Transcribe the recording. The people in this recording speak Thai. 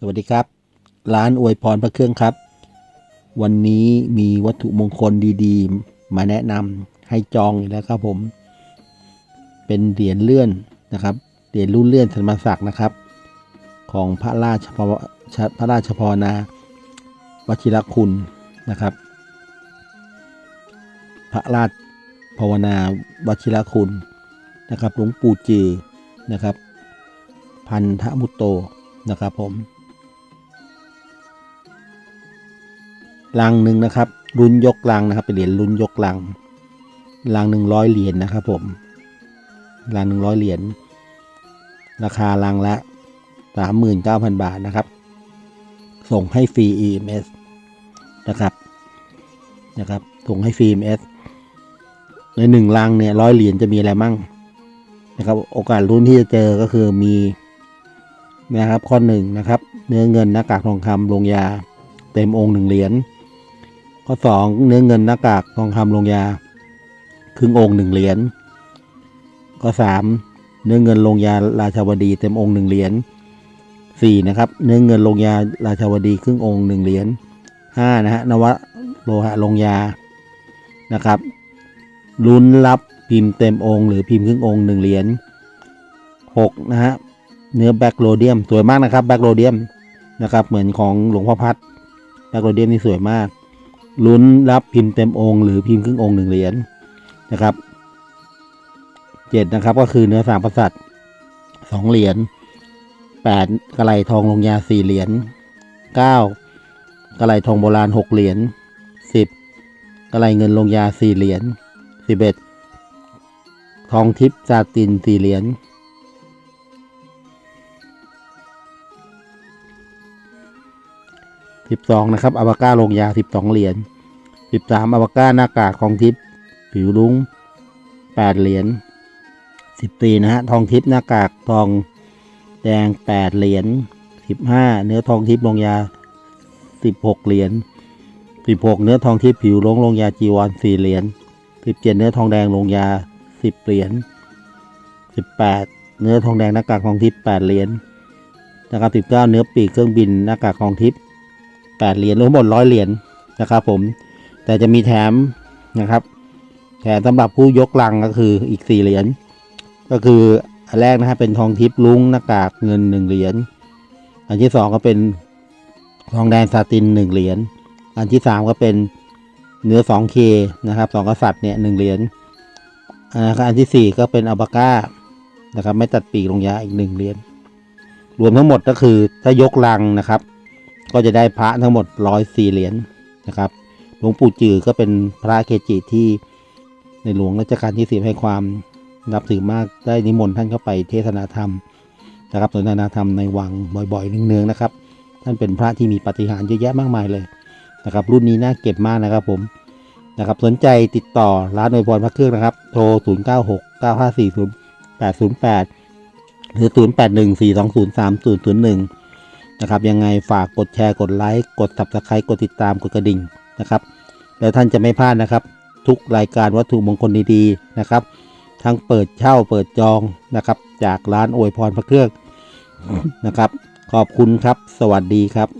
สวัสดีครับ ร้านอวยพรพระเครื่องครับ วันนี้มีวัตถุมงคลดีๆ มาแนะนำให้จองอีกแล้วครับผม เป็นเหรียญเลื่อนนะครับเหรียญรุ่นเลื่อนธรรมศักดิ์นะครับ ของพระราชภาพระราชพรนาวชิรคุณนะครับ พระราชภาวนาวชิรคุณนะครับหลวงปู่จือนะครับ พันธมุตโตนะครับผม ลังหนึ่งนะครับรุ่นยกลังนะครับเป็นเหรียญรุ่นยกลังลังหนึ่งร้อยเหรียญนะครับผมลังหนึ่งร้อยเหรียญราคาลังละสามหมื่นเก้าพันบาทนะครับ ส่งให้ฟรี EMS นะครับนะครับส่งให้ฟรี EMS ในหนึ่งลังเนี่ยร้อยเหรียญจะมีอะไรมั่งนะครับ โอกาสรุ่นที่จะเจอก็คือมีนะครับข้อหนึ่งนะครับ เนื้อเงินหน้ากากทองคำลงยาเต็มองค์หนึ่งเหรียญ ข้อสองเนื้อเงินหน้ากากทองคำลงยา ครึ่งองค์หนึ่งเหรียญข้อสามเนื้อเงินลงยาราชาวดีเต็มองค์หนึ่งเหรียญสี่นะครับเนื้อเงินลงยาราชาวดีครึ่งองค์หนึ่งเหรียญห้านะฮะนวะโลหะลงยานะครับลุ้นรับพิมพ์เต็มองค์หรือพิมพ์ครึ่งองค์หนึ่งเหรียญหกนะฮะเนื้อแบ็กโรเดียมสวยมากนะครับแบ็กโรเดียมนะครับเหมือนของหลวงพ่อพัดแบ็กโรเดียมนี่สวยมาก ลุ้นรับพิมพ์เต็มองค์หรือพิมพ์ครึ่งองค์หนึ่งเหรียญนะครับเจ็ดนะครับก็คือเนื้อสามประสัตสองเหรียญแปดกระไหลทองลงยาสี่เหรียญเก้ากระไหลทองโบราณหกเหรียญสิบกระไหลเงินลงยาสี่เหรียญสิบเอ็ดทองทิพย์ซาตินสี่เหรียญ สิบสองนะครับอวก้าลงยาสิบสองเหรียญสิบสามอวก้าหน้ากากทองทิพย์ผิวลุ้งแปดเหรียญสิบสี่นะฮะ ทองทิพย์หน้ากากทองแดงแปดเหรียญสิบห้าเนื้อทองทิพย์ลงยาสิบหกเหรียญสิบหกเนื้อทองทิพย์ผิวลงลงยาจีวรสี่เหรียญสิบเจ็ดเนื้อทองแดงลงยาสิบเหรียญสิบแปดเนื้อทองแดงหน้ากากทองทิพย์แปดเหรียญนะครับสิบเก้าเนื้อปีกเครื่องบินหน้ากากทองทิพย์ แปดเหรียญรวมหมดร้อยเหรียญนะครับผม แต่จะมีแถมนะครับ แถมสำหรับผู้ยกลังก็คืออีกสี่เหรียญ ก็คืออันแรกนะฮะเป็นทองทิพย์ลุงหน้ากากเงินหนึ่งเหรียญ อันที่สองก็เป็นทองแดงซาตินหนึ่งเหรียญ อันที่สามก็เป็นเนื้อสองเคนะครับสองกษัตริย์เนี่ยหนึ่งเหรียญ อันที่สี่ก็เป็นอัลบาก้านะครับไม่ตัดปีกลงยาอีกหนึ่งเหรียญ รวมทั้งหมดก็คือถ้ายกลังนะครับ ก็จะได้พระทั้งหมดร้อยสี่เหรียญนะครับหลวงปู่จือก็เป็นพระเกจิที่ในหลวงรัชกาลที่สิบให้ความนับถือมากได้นิมนต์ท่านเข้าไปเทศนาธรรมนะครับสนทนาธรรมในวังบ่อยๆเนืองๆนะครับ ท่านเป็นพระที่มีปฏิหารเยอะแยะมากมายเลยนะครับ รุ่นนี้น่าเก็บมากนะครับผมนะครับสนใจติดต่อร้านอวยพรพระเครื่องนะครับ โทร 0 9 6 9 5 4 0 8 0 8 หรือ 0 8 1 4 2 0 3 0 0 1 นะครับ ยังไงฝากกดแชร์กดไลค์กด subscribe กดติดตามกดกระดิ่งนะครับ แล้วท่านจะไม่พลาดนะครับ ทุกรายการวัตถุมงคลดีๆนะครับ ทั้งเปิดเช่าเปิดจองนะครับ จากร้านอวยพรพระเครื่องนะครับ ขอบคุณครับ สวัสดีครับ